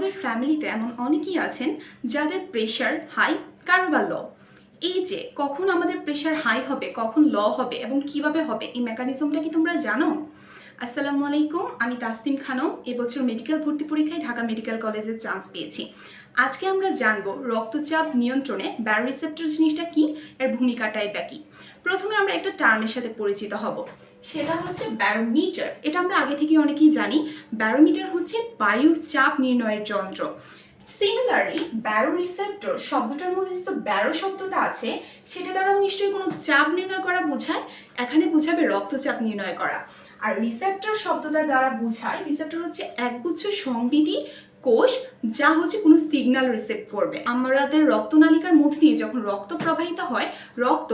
আমাদের ফ্যামিলিতে এমন অনেকেই আছেন যাদের প্রেশার হাই কারও বা লো এই যে কখন আমাদের প্রেশার হাই হবে, কখন ল হবে এবং কীভাবে হবে, এই মেকানিজমটা কি তোমরা জানো? আসসালামু আলাইকুম, আমি তাসনিম খানম। এবছর মেডিকেল ভর্তি পরীক্ষায় ঢাকা মেডিকেল কলেজে চান্স পেয়েছি। আজকে আমরা জানব রক্তচাপ নিয়ন্ত্রণে ব্যারোরিসেপ্টর জিনিসটা কি, এর ভূমিকাটাই বা কি। প্রথমে আমরা একটা টার্মের সাথে পরিচিত হব। সেটা হচ্ছে ব্যারোমিটার এটা আমরা আগে থেকে অনেকেই জানি। ব্যারোমিটার হচ্ছে বায়ুর চাপ নির্ণয়ের যন্ত্র। সিমিলারলি ব্যারো রিসেপ্টর শব্দটার মধ্যে যে ব্যারো শব্দটা আছে, সেটা দ্বারা নিশ্চয়ই কোনো চাপ নির্ণয় করা বোঝায়। এখানে বোঝাবে রক্তচাপ নির্ণয় করা। আর রিসেপ্টর শব্দটার দ্বারা বোঝায় রিসেপ্টর হচ্ছে একগুচ্ছ সংবিধি কোষ যা হচ্ছে কোনো সিগন্যাল রিসেপ্ট করবে। আমাদের রক্তনালিকার মধ্যে দিয়ে যখন রক্ত প্রবাহিত হয়, রক্ত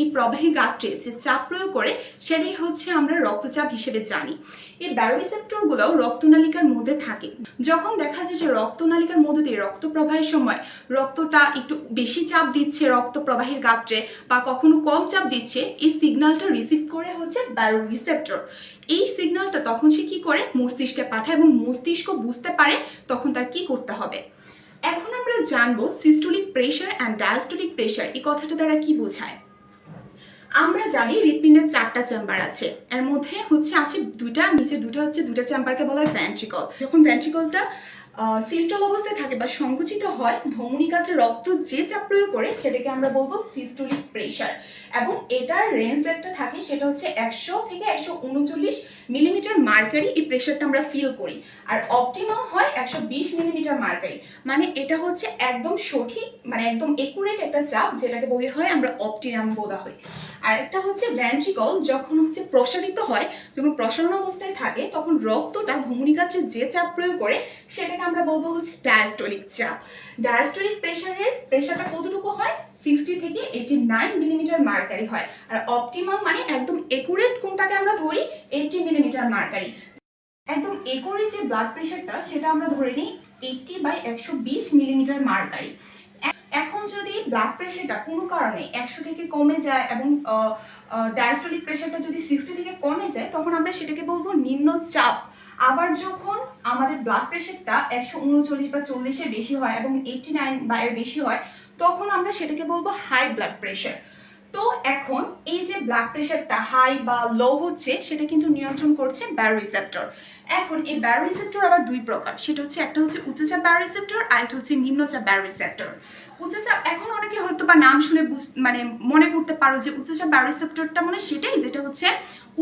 এই প্রবাহী গাত্রে যে চাপ প্রয়োগ করে, সেটাই হচ্ছে আমরা রক্তচাপ হিসেবে জানি। এই ব্যারোরিসেপ্টরগুলোও রক্তনালিকার মধ্যে থাকে। যখন দেখা যায় যে রক্তনালিকার মধ্যে দিয়ে রক্ত প্রবাহের সময় রক্তটা একটু বেশি চাপ দিচ্ছে রক্ত প্রবাহের গাত্রে বা কখনো কম চাপ দিচ্ছে, এই সিগন্যালটা রিসিভ করে হচ্ছে ব্যারোরিসেপ্টর এই সিগন্যালটা তখন সে কি করে? মস্তিষ্কে পাঠায় এবং মস্তিষ্ক বুঝতে পারে তখন তার কি করতে হবে। এখন আমরা জানব systolic pressure and diastolic pressure এই কথাটা দ্বারা কি বোঝায়? আমরা জানি হৃৎপিণ্ডের চারটা চেম্বার আছে। এর মধ্যে হচ্ছে, আছে দুইটা, নিচে দুটো হচ্ছে দুটা চেম্বারকে বলা হয় ভ্যান্ট্রিকল যখন ভ্যান্ট্রিকলটা সিস্টল অবস্থায় থাকে বা সংকুচিত হয় ধমনীকাতে রক্ত যে চাপ প্রয়োগ করে সেটাকে আমরা বলব সিস্টোলিক প্রেশার এবং এটার রেঞ্জ একটা থাকে, সেটা হচ্ছে একশো থেকে একশো উনচল্লিশ মিলিমিটার মার্কারি এই প্রেশারটা আমরা ফিল করি। আর অপটিমাম হয় একশো বিশ মিলিমিটার মার্কারি। মানে এটা হচ্ছে একদম সঠিক মানে একদম একুরেট একটা চাপ, যেটাকে বলি হয় আমরা অপটিমাম বলা হয়। আর একটা হচ্ছে ভ্যান্ট্রিকল যখন হচ্ছে প্রসারিত হয়, যখন প্রসারণ অবস্থায় থাকে, তখন রক্তটা ধমনীকাত্রে যে চাপ প্রয়োগ করে, সেটাকে আমরা বলব হচ্ছে ডায়াস্টোলিক চাপ। ডায়াস্টোলিক প্রেশারের প্রেশারটা কতটুকু হয়? সিক্সটি থেকে এইটি নাইন মিলিমিটার মার্কারি হয়। আর অপটিমাম মানে একদম একুরেট কোনটাকে আমরা ধরি? এইটি মিলিমিটার মার্কারি একদম একুরেট যে ব্লাড প্রেশারটা সেটা আমরা ধরে নিই এইটটি বাই একশো বিশ মিলিমিটার মার্কারি এখন যদি ব্লাড প্রেশারটা কোনো কারণে একশো থেকে কমে যায় এবং ডায়াস্টোলিক প্রেশারটা যদি সিক্সটি থেকে কমে যায়, তখন আমরা সেটাকে বলব নিম্ন চাপ। আবার যখন আমাদের ব্লাড প্রেশারটা একশো উনচল্লিশ বা চল্লিশের বেশি হয় এবং এইটটি নাইন বা এর বেশি হয়, তখন আমরা সেটাকে বলব হাই ব্লাড প্রেশার তো এখন এই যে ব্লাড প্রেশারটা হাই বা লো হচ্ছে, সেটা কিন্তু নিয়ন্ত্রণ করছে ব্যারোরিসেপ্টর এখন এই ব্যারোরিসেপ্টর আবার দুই প্রকার। সেটা হচ্ছে, একটা হচ্ছে উচ্চচাপ ব্যারোরিসেপ্টর আর একটা হচ্ছে নিম্নচাপ ব্যারোরিসেপ্টর উচ্চচাপ, এখন অনেকে হয়তো বা নাম শুনে মানে মনে করতে পারো যে উচ্চচাপ ব্যারোরিসেপ্টরটা মানে সেটাই, যেটা হচ্ছে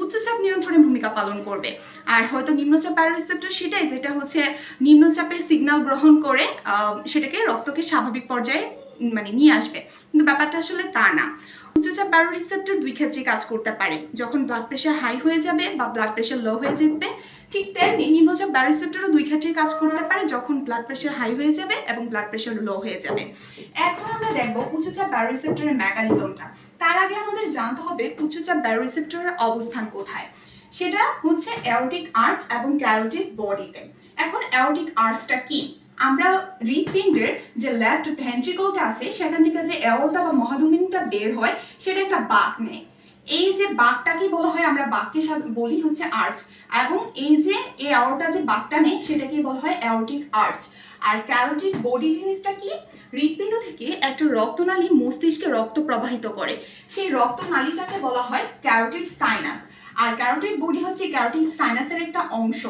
উচ্চচাপ নিয়ন্ত্রণে ভূমিকা পালন করবে। আর হয়তো নিম্নচাপ ব্যারোরিসেপ্টর সেটাই, যেটা হচ্ছে নিম্নচাপের সিগন্যাল গ্রহণ করে সেটাকে রক্তকে স্বাভাবিক পর্যায়ে মানে নিয়ে আসবে। কিন্তু ব্যাপারটা আসলে তা না। উচ্চচাপ ব্যারোরিসেপ্টর দুই ক্ষেত্রে কাজ করতে পারে। যখন ব্লাড প্রেশার হাই হয়ে যাবে বা ব্লাড প্রেশার লো হয়ে যাবে, ঠিক তেমনি নিম্নচাপ ব্যারোরিসেপ্টরও দুই ক্ষেত্রে কাজ করতে পারে যখন ব্লাড প্রেশার হাই হয়ে যাবে এবং ব্লাড প্রেশার লো হয়ে যাবে। এখন আমরা দেখব উচ্চচাপ ব্যারোরিসেপ্টরের মেকানিজমটা তার আগে আমাদের জানতে হবে উচ্চচাপ ব্যারোরিসেপ্টরের অবস্থান কোথায়। সেটা হচ্ছে অ্যারোটিক আর্চ এবং ক্যারোটিক বডিতে এখন অ্যারোটিক আর্চটা কি? আমরা হৃৎপিণ্ডের যে লেফট ভেন্ট্রিকলটা আছে, সেখান থেকে যে অ্যাওরটা বা মহাধমনীটা বের হয়, সেটা একটা বাঁক নেয়। এই যে বাঁকটাকে বলা হয়? আমরা বাঘকে বলি হচ্ছে আর্চ এবং এই যে এই অ্যাওরটা যে বাঘটা নেই সেটাকে বলা হয় অ্যাওরটিক আর্চ আর ক্যারোটিক বডি জিনিসটা কি? হৃৎপিণ্ড থেকে একটা রক্তনালী মস্তিষ্কে রক্ত প্রবাহিত করে। সেই রক্তনালীটাকে বলা হয় ক্যারোটিড সাইনাস আর ক্যারোটিড বডি হচ্ছে ক্যারোটিড সাইনাসের একটা অংশ।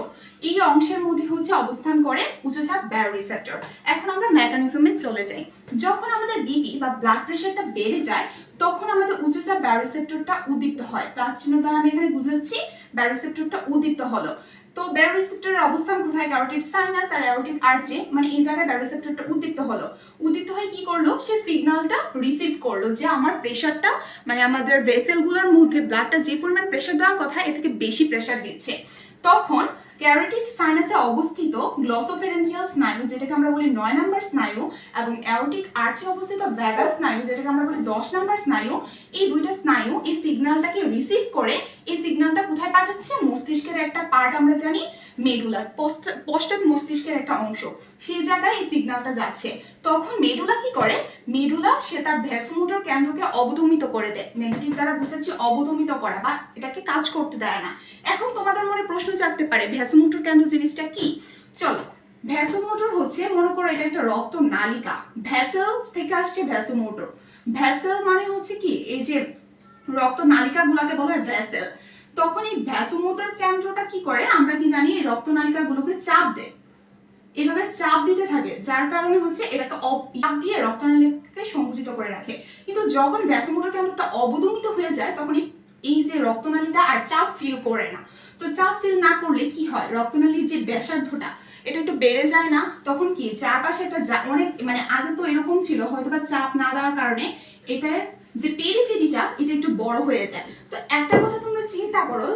এই অংশের মধ্যে হচ্ছে অবস্থান করে উচ্চচাপ ব্যারোরিসেপ্টর এখন আমরা মেকানিজমে চলে যাই। যখন আমাদের বিপি বা ব্লাড প্রেশারটা বেড়ে যায়, তখন আমাদের উচ্চচাপ ব্যারোরিসেপ্টরটা উদ্দীপ্ত হয়। প্লাস চিহ্ন দ্বারা আমি এখানে বুঝাচ্ছি ব্যারোরিসেপ্টরটা উদ্দীপ্ত হলো। তো ব্যারোরিসেপ্টরের অবস্থান কোথায়? ক্যারোটিড সাইনাস আর অ্যারোটিড আর্চে মানে এই জায়গায় ব্যারোরিসেপ্টরটা উদ্দীপ্ত হলো। উদ্দীপ্ত হয়ে কি করল? সে সিগনালটা রিসিভ করল যে আমার প্রেশারটা মানে আমাদের ভেসেলগুলোর মধ্যে ব্লাডটা যে পরিমাণ প্রেশার দেওয়ার কথা এ থেকে বেশি প্রেশার দিচ্ছে। তখন ক্যারোটিড সাইনাসে অবস্থিত গ্লসোফেরেন্সিয়াল স্নায়ু যেটাকে আমরা বলি নয় নাম্বার স্নায়ু এবং অ্যারোটিক আর্চে অবস্থিত ভ্যাগাস স্নায়ু যেটাকে আমরা বলি দশ নাম্বার স্নায়ু এই দুইটা স্নায়ু এই সিগন্যালটাকে রিসিভ করে, এই সিগন্যালটা কোথায় পাঠাচ্ছে? মস্তিষ্কের একটা পার্ট আমরা জানি মেডুলা পশ্চাৎ মস্তিষ্কের একটা অংশ। সেই জায়গায় এই সিগন্যালটা যাচ্ছে। তখন মেডুলা কি করে? মেডুলা সে তার ভ্যাসোমোটর কেন্দ্রকে অবদমিত করে দেয়। নেগেটিভ দ্বারা বুঝাচ্ছি অবদমিত করা, বা এটাকে কাজ করতে দেয় না। এখন তোমাদের মনে প্রশ্ন জাগতে পারে ভ্যাসোমোটর কেন্দ্র জিনিসটা কি? চলো ভ্যাসোমোটর হচ্ছে, মনে করো এটা একটা রক্ত নালিকা। ভ্যাসেল থেকে আসছে ভ্যাসোমোটর ভ্যাসেল মানে হচ্ছে কি? এই যে রক্ত নালিকা গুলাকে বলা হয় ভ্যাসেল তখন এই ভ্যাসোমোটর কেন্দ্রটা কি করে? আমরা কি জানি এই রক্ত নালিকা গুলোকে চাপ দেয়। এভাবে চাপ দিতে থাকে, যার কারণে হচ্ছে এটাকে চাপ দিয়ে রক্তনালীকে সংকুচিত করে রাখে। কিন্তু যখন ভ্যাসোমোটর কেন্দ্রটা অবদমিত হয়ে যায়, তখন এই- এই যে রক্তনালীটা আর চাপ ফিল করে না। তো চাপ ফিল না করলে কি হয়? রক্তনালীর যে ব্যাসার্ধটা, এটা একটু বেড়ে যায় না? তখন কি? চারপাশে একটা অনেক মানে আগে তো এরকম ছিল হয়তো বা চাপ না দেওয়ার কারণে এটার যে পেরিফেরিটা এটা একটু বড় হয়ে যায়। তো একটা কথা তোমরা চিন্তা করো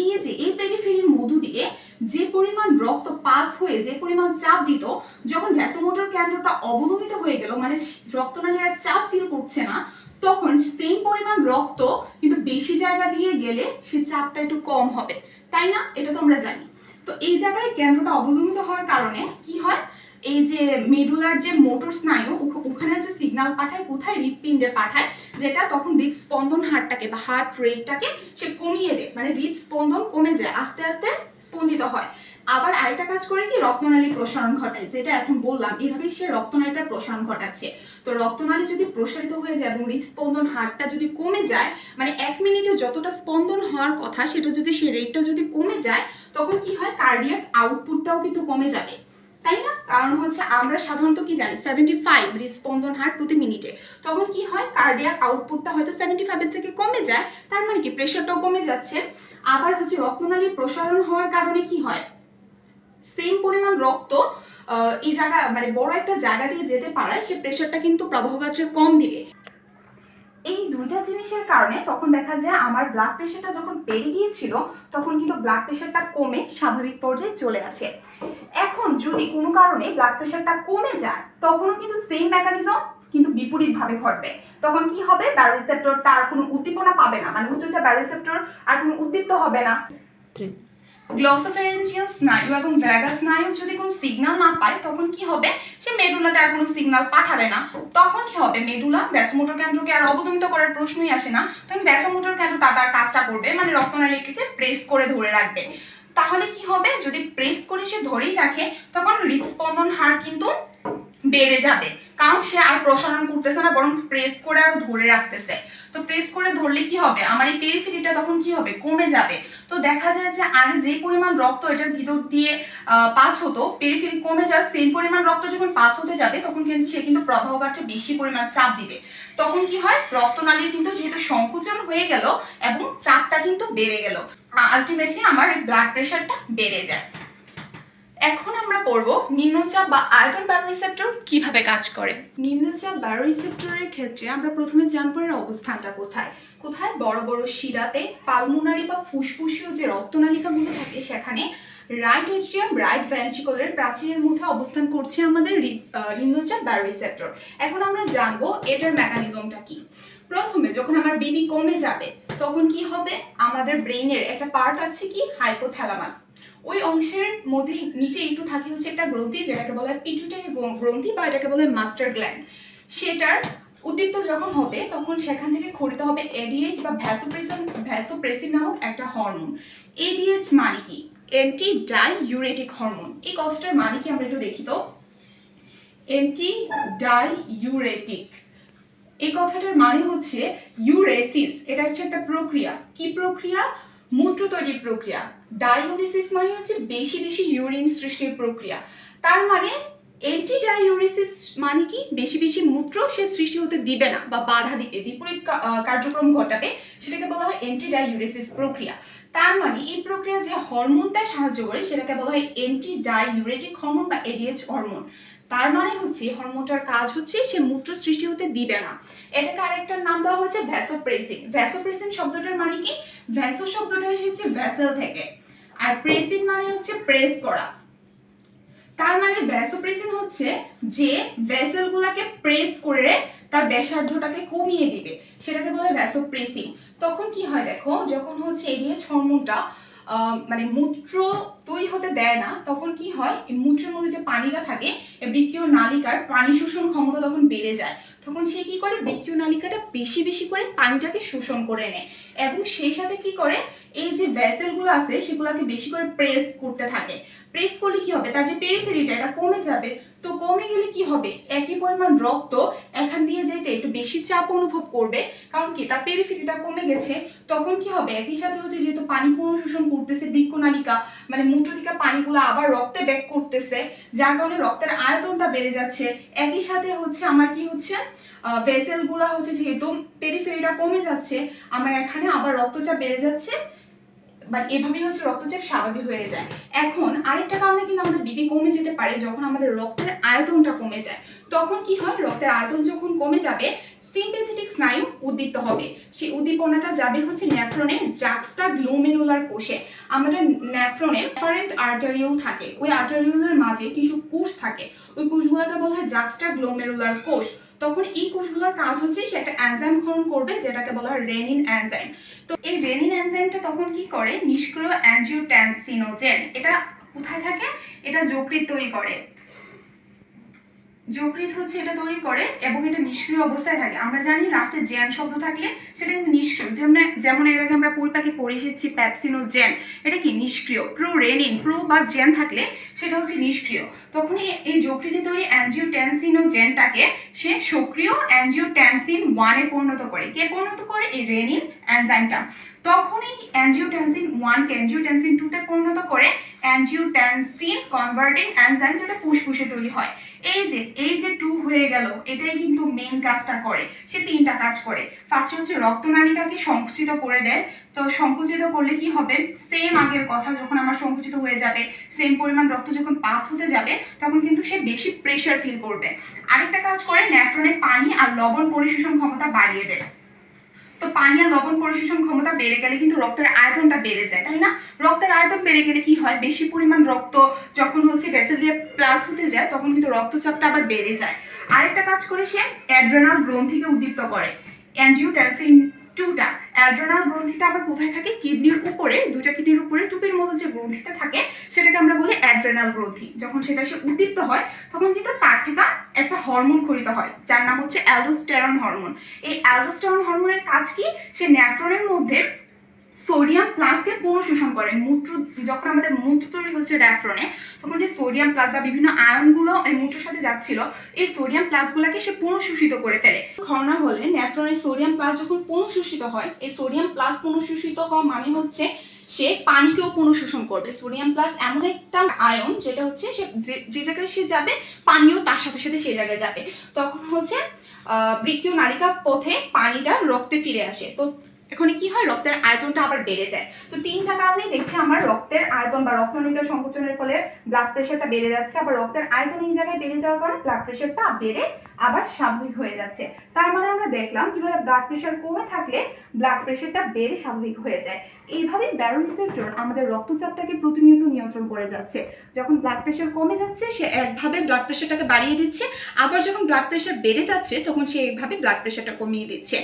এই যে, এই পেরিফেরির মধ্য দিয়ে যে পরিমাণ রক্ত পাস হয়ে, যে পরিমাণ চাপ দিত, যখন ভ্যাসোমোটর কেন্দ্রটা অবদমিত হয়ে গেল মানে রক্তনালী আর চাপ ফিল করছে না, তখন সেম পরিমাণ রক্ত কিন্তু বেশি জায়গা দিয়ে গেলে সে চাপটা একটু কম হবে। তাই না? এটা তো আমরা জানি। তো এই জায়গায় কেন্দ্রটা অবদমিত হওয়ার কারণে কি হয়? এই যে মেডুলার যে মোটর স্নায়ু, ওখ- ওখানে যে সিগন্যাল পাঠায়, কোথায় হৃৎপিণ্ডে পাঠায়, যেটা তখন হৃদস্পন্দন হারটাকে বা হার্ট রেটটাকে সে কমিয়ে দেয়। মানে হৃদস্পন্দন কমে যায়, আস্তে আস্তে স্পন্দিত হয়। আবার আরেকটা কাজ করে কি? রক্তনালী প্রসারণ ঘটায়, যেটা এখন বললাম এইভাবেই সে রক্তনালীটার প্রসারণ ঘটাচ্ছে। তো রক্তনালী যদি প্রসারিত হয়ে যায় এবং হৃদস্পন্দন হারটা যদি কমে যায় মানে এক মিনিটে যতটা স্পন্দন হওয়ার কথা, সেটা যদি সে রেটটা যদি কমে যায়, তখন কি হয়? কার্ডিয়াক আউটপুটটাও কিন্তু কমে যাবে। তাই না? কারণ হচ্ছে আমরা সাধারণত কি জানি সেভেন্টি ফাইভ হৃদস্পন্দন হার প্রতি মিনিটে। তখন কি হয়? কার্ডিয়াক আউটপুটটা হয়তো সেভেন্টি ফাইভের থেকে কমে যায়, তার মানে কি প্রেশারটাও কমে যাচ্ছে। আবার হচ্ছে রক্তনালীর প্রসারণ হওয়ার কারণে কি হয়? সেম পরিমাণ রক্ত এই জায়গা মানে বড় একটা জায়গা দিয়ে যেতে পারায়, সে প্রেশারটা কিন্তু প্রবাহগাত্রে কম দিবে এই দুইটা জিনিসের কারণে তখন দেখা যায় আমার ব্লাড প্রেশারটা যখন বেড়ে গিয়েছিল, তখন কিন্তু ব্লাড প্রেশারটা কমে স্বাভাবিক পর্যায়ে চলে আসে। এখন যদি কোনো কারণে ব্লাড প্রেশারটা কমে যায়, তখনও কিন্তু সেম মেকানিজম কিন্তু বিপরীতভাবে ঘটবে। তখন কি হবে? ব্যারোরিসেপ্টর তার কোনো উদ্দীপনা পাবে না। মানে হচ্ছে ব্যারোরিসেপ্টর আর কোনো উদ্দীপ্ত হবে না। গ্লসোফেরেঞ্জিয়াল স্নায়ু এবং ভ্যাগা স্নায়ু যদি কোনো সিগন্যাল না পায়, তখন কি হবে? সে মেডুলাতে আর কোনো সিগন্যাল পাঠাবে না। তখন কি হবে? মেডুলা ব্যাসমোটর কেন্দ্রকে আর অবদমিত করার প্রশ্নই আসে না। তখন ব্যাসমোটর কেন্দ্র তার তার কাজটা করবে মানে রক্তনালীকে প্রেস করে ধরে রাখবে। তাহলে কি হবে? যদি প্রেস করে সে ধরেই রাখে, তখন হৃদস্পন্দন হার কিন্তু বেড়ে যাবে। কারণ সে আর প্রসারণ করতেছে না, বরং প্রেস করে আরও ধরে রাখতেছে। তো প্রেস করে ধরলে কি হবে? আমার এই পেরিফেরিটা তখন কি হবে? কমে যাবে। তো দেখা যায় যে আগে যে পরিমাণ রক্ত এটার ভিতর দিয়ে পাস হতো পেরিফেরি কমে যায় সেম পরিমাণ রক্ত যখন পাস হতে যাবে, তখন কিন্তু সে কিন্তু প্রবাহগাত্রে বেশি পরিমাণ চাপ দিবে। তখন কি হয়? রক্তনালীর কিন্তু যেহেতু সংকুচন হয়ে গেল এবং চাপটা কিন্তু বেড়ে গেল আলটিমেটলি আমার ব্লাড প্রেশারটা বেড়ে যায়। এখন আমরা পড়ব নিম্নচাপ বা আয়তন ব্যারোরিসেপ্টর কীভাবে কাজ করে। নিম্নচাপ ব্যারোরিসেপ্টরের ক্ষেত্রে আমরা প্রথমে জানব এর অবস্থানটা কোথায়। কোথায় বড় বড় শিরাতে পালমোনারি বা ফুসফুসীয় যে রক্তনালিকাগুলো থাকে, সেখানে রাইট এট্রিয়াম রাইট ভেন্ট্রিকলের প্রাচীরের মধ্যে অবস্থান করছে আমাদের নিম্নচাপ ব্যারোরিসেপ্টর এখন আমরা জানব এটার মেকানিজমটা কি। প্রথমে যখন আমার বিবি কমে যাবে, তখন কি হবে? আমাদের ব্রেইনের একটা পার্ট আছে কি? হাইপোথ্যালামাস ওই অংশের মধ্যে নিচে একটু থাকে হচ্ছে একটা গ্রন্থি, যেটাকে বলা হয় পিটুইটারি গ্রন্থি বা এটাকে বলা হয় মাস্টার গ্ল্যান্ড সেটার উদ্দীপ্ত যখন হবে, তখন সেখান থেকে খরিত হবে এডিএইচ বা ভ্যাসোপ্রেসিন ভ্যাসোপ্রেসিন নামক একটা হরমোন এডিএইচ মানে কি? অ্যান্টি ডাই ইউরেটিক হরমোন এই কথাটার মানে কি আমরা একটু দেখি তো? অ্যান্টি ডাই ইউরেটিক এই কথাটার মানে হচ্ছে ইউরেসিস এটা হচ্ছে একটা প্রক্রিয়া। কি প্রক্রিয়া? মূত্র তৈরির প্রক্রিয়া। ডাইউরিসিস মানে হচ্ছে বেশি বেশি ইউরিন সৃষ্টির প্রক্রিয়া। তার মানে এন্টি ডাইউরিসিস মানে কি? বেশি বেশি মূত্র সে সৃষ্টি হতে দিবে না বা বাধা দিতে, বিপরীত কার্যক্রম ঘটাবে, সেটাকে বলা হয় এন্টি ডাইউরিসিস প্রক্রিয়া। তার মানে এই প্রক্রিয়া যে হরমোনটা সাহায্য করে, সেটাকে বলা হয় এন্টি ডাইউরেটিক হরমোন বা এডিএইচ হরমোন তার মানে হচ্ছে হরমোনটার কাজ হচ্ছে সে মূত্র সৃষ্টি হতে দিবে না। এটাকে আরেকটার নাম দেওয়া হচ্ছে ভ্যাসোপ্রেসিন ভ্যাসোপ্রেসিন শব্দটার মানে কি? ভ্যাসো শব্দটা এসেছে ভ্যাসেল থেকে। আর প্রেসিন মানে হচ্ছে প্রেস করা। তার মানে ভ্যাসোপ্রেসিন হচ্ছে যে ভেসেল গুলাকে প্রেস করে তার ব্যাসার্ধটাকে কমিয়ে দিবে। সেটাকে বলে ভ্যাসোপ্রেসিন তখন কি হয় দেখো? যখন হচ্ছে এডিএইচ হরমোনটা মানে মূত্র তৈরি হতে দেয় না, তখন কি হয়? এই মূত্রের মধ্যে যে পানিটা থাকে, এই বৃক্ষীয় নালিকার পানি শোষণ ক্ষমতা তখন বেড়ে যায়। তখন সে কি করে? বৃক্ষীয় নালিকাটা বেশি বেশি করে পানিটাকে শোষণ করে নেয়। এবং সেই সাথে কি করে? এই যে ভেসেলগুলো আছে, সেগুলোকে বেশি করে প্রেস করতে থাকে। প্রেস করলে কি হবে? তার যে পেরিফেরিটা এটা কমে যাবে। তো কমে গেলে কি হবে? একই পরিমাণ রক্ত এখান দিয়ে যেতে একটু বেশি চাপ অনুভব করবে। কারণ কি? তার পেরিফেরিটা কমে গেছে। তখন কি হবে? একই সাথে হচ্ছে যেহেতু পানি পুনঃশোষণ করতেছে বৃক্ষ নালিকা মানে মূত্র থেকে পানিগুলো আবার রক্তে ব্যাক করতেছে, যার কারণে রক্তের আয়তনটা বেড়ে যাচ্ছে। একই সাথে হচ্ছে আমার কি হচ্ছে ভেসেলগুলো হচ্ছে যেহেতু পেরিফেরিটা কমে যাচ্ছে, আমার এখানে আবার রক্তচাপ বেড়ে যাচ্ছে বাট এভাবেই হচ্ছে রক্তচাপ স্বাভাবিক হয়ে যায়। এখন আরেকটা কারণে কিন্তু আমাদের বিপি কমে যেতে পারে যখন আমাদের রক্তের আয়তনটা কমে যায়। তখন কি হয়, রক্তের আয়তন যখন কমে যাবে সিম্পেথেটিক স্নায়ু উদ্দীপ্ত হবে। সেই উদ্দীপনাটা যাবে হচ্ছে নেফ্রনের জাক্সটা গ্লোমেরুলার কোষে। আমাদের ন্যাফ্রনে ডিফারেন্ট আর্টারিউল থাকে। ওই আর্টারিউলের মাঝে কিছু কোষ থাকে। ওই কোষগুলোকে বলা হয় জাক্সটা গ্লোমেরুলার কোষ। তখন এই কোষগুলোর কাজ হচ্ছে সে একটা এনজাইম ক্ষরণ করবে, যেটাকে বলা হয় রেনিন এনজাইম তো এই রেনিন এনজাইমটা তখন কি করে? নিষ্ক্রিয় অ্যানজিওটেনসিনোজেন এটা কোথায় থাকে? এটা যকৃৎ তৈরি করে। যকৃৎ হচ্ছে এটা তৈরি করে এবং এটা নিষ্ক্রিয় অবস্থায় থাকে। আমরা জানি লাস্টে জেন শব্দ থাকলে সেটা কিন্তু নিষ্ক্রিয়। যেমন যেমন এর আগে আমরা পরিপাকে পড়ে এসেছি প্যাপসিনোজেন এটা কি নিষ্ক্রিয়? প্রো রেনিন প্রো বা জেন থাকলে সেটা হচ্ছে নিষ্ক্রিয়। তখন এই- যকৃতে তৈরি অ্যানজিওটেনসিনোজেনটাকে সে সক্রিয় অ্যানজিওটেনসিন ওয়ানে পরিণত করে। কে পরিণত করে? এই রেনিন এনজাইমটা তখন এই অ্যানজিওটেনসিন ওয়ানকে অ্যানজিওটেনসিন টুতে পরিণত করে অ্যানজিওটেনসিন কনভার্টিং এনজাইম যেটা ফুসফুসে তৈরি হয়। এই যে এই যে টু হয়ে গেল, এটাই কিন্তু মেন কাজটা করে। সে তিনটা কাজ করে। ফার্স্ট হচ্ছে রক্তনালিকাকে সংকুচিত করে দেয়। তো সংকুচিত করলে কি হবে? সেম আগের কথা যখন আমার সংকুচিত হয়ে যাবে সেম পরিমাণ রক্ত যখন পাস হতে যাবে, তখন কিন্তু সে বেশি প্রেশার ফিল করবে। আরেকটা কাজ করে ন্যাফ্রনের পানি আর লবণ পরিশোষণ ক্ষমতা বাড়িয়ে দেয়। তো পানি আর লবণ পরিশোষণ ক্ষমতা বেড়ে গেলে কিন্তু রক্তের আয়তনটা বেড়ে যায়, তাই না? রক্তের আয়তন বেড়ে গেলে কি হয়? বেশি পরিমাণ রক্ত যখন হচ্ছে ভেসেল দিয়ে প্লাস হতে যায়, তখন কিন্তু রক্তচাপটা আবার বেড়ে যায়। আরেকটা কাজ করে সে অ্যাড্রেনাল গ্রন্থিকে উদ্দীপ্ত করে। অ্যানজিওটেনসিন টুটা অ্যাড্রোনাল গ্রন্থিটা আবার কোথায় থাকে? কিডনির উপরে দুটা কিডনির উপরে, টুপির মতো যে গ্রন্থিটা থাকে, সেটাকে আমরা বলি অ্যাড্রেনাল গ্রন্থি। যখন সেটা সে উদ্দীপ্ত হয়, তখন কিন্তু তার থেকে একটা হরমোন খরিত হয়, যার নাম হচ্ছে অ্যালোস্টেরন হরমোন এই অ্যালোস্টেরন হরমোনের কাজ কি? সে ন্যাফ্রনের মধ্যে সোডিয়াম প্লাসকে পুনঃশোষণ করে। মূত্র, যখন আমাদের মূত্র তৈরি হচ্ছে ড্যাফ্রনে তখন যে সোডিয়াম প্লাস বা বিভিন্ন আয়নগুলো এই মূত্রের সাথে যাচ্ছিল, এই সোডিয়াম প্লাসগুলোকে সে পুনঃশোষিত করে ফেলে। খরনা হলে ন্যাফ্রনের সোডিয়াম প্লাস যখন পুনঃশোষিত হয়, এই সোডিয়াম প্লাস পুনঃশোষিত হওয়া মানে হচ্ছে সে পানিকেও পুনঃশোষণ করবে। সোডিয়াম প্লাস এমন একটা আয়ন যেটা হচ্ছে সে যে- জায়গায় সে যাবে, পানিও তার সাথে সাথে সেই জায়গায় যাবে। তখন হচ্ছে, আহ বৃক্ষীয় নালিকা পথে পানিটা রক্তে ফিরে আসে। তো এখানে কি হয়? রক্তের আয়তনটা আবার বেড়ে যায়। তো তিনটা কারণেই দেখছি আমার রক্তের আয়তন বা রক্তনালিকা সংকোচনের ফলে ব্লাড প্রেশারটা বেড়ে যাচ্ছে, আবার রক্তের আয়তন এই জায়গায় বেড়ে যাওয়ার কারণে ব্লাড প্রেশারটা বেড়ে আবার স্বাভাবিক হয়ে যাচ্ছে। তার মানে আমরা দেখলাম কীভাবে ব্লাড প্রেশার কমে থাকলে ব্লাড প্রেশারটা বেড়ে স্বাভাবিক হয়ে যায়। এইভাবে ব্যারো রিসেপ্টর আমাদের রক্তচাপটাকে প্রতিনিয়ত নিয়ন্ত্রণ করে যাচ্ছে। যখন ব্লাড প্রেশার কমে যাচ্ছে, সে একভাবে ব্লাড প্রেশারটাকে বাড়িয়ে দিচ্ছে, আবার যখন ব্লাড প্রেশার বেড়ে যাচ্ছে, তখন সে এইভাবে ব্লাড প্রেশারটা কমিয়ে দিচ্ছে।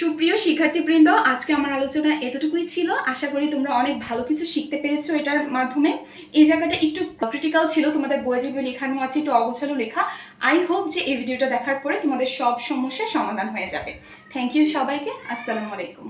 সুপ্রিয় শিক্ষার্থীবৃন্দ, আজকে আমার আলোচনা এতটুকুই ছিল। আশা করি তোমরা অনেক ভালো কিছু শিখতে পেরেছ এটার মাধ্যমে। এই জায়গাটা একটু ক্রিটিক্যাল ছিল, তোমাদের বইয়ে যেগুলো লেখানো আছে, একটু অগোছালো লেখা। আই হোপ যে এই ভিডিওটা দেখার পরে তোমাদের সব সমস্যার সমাধান হয়ে যাবে। থ্যাংক ইউ সবাইকে, আসসালামু আলাইকুম।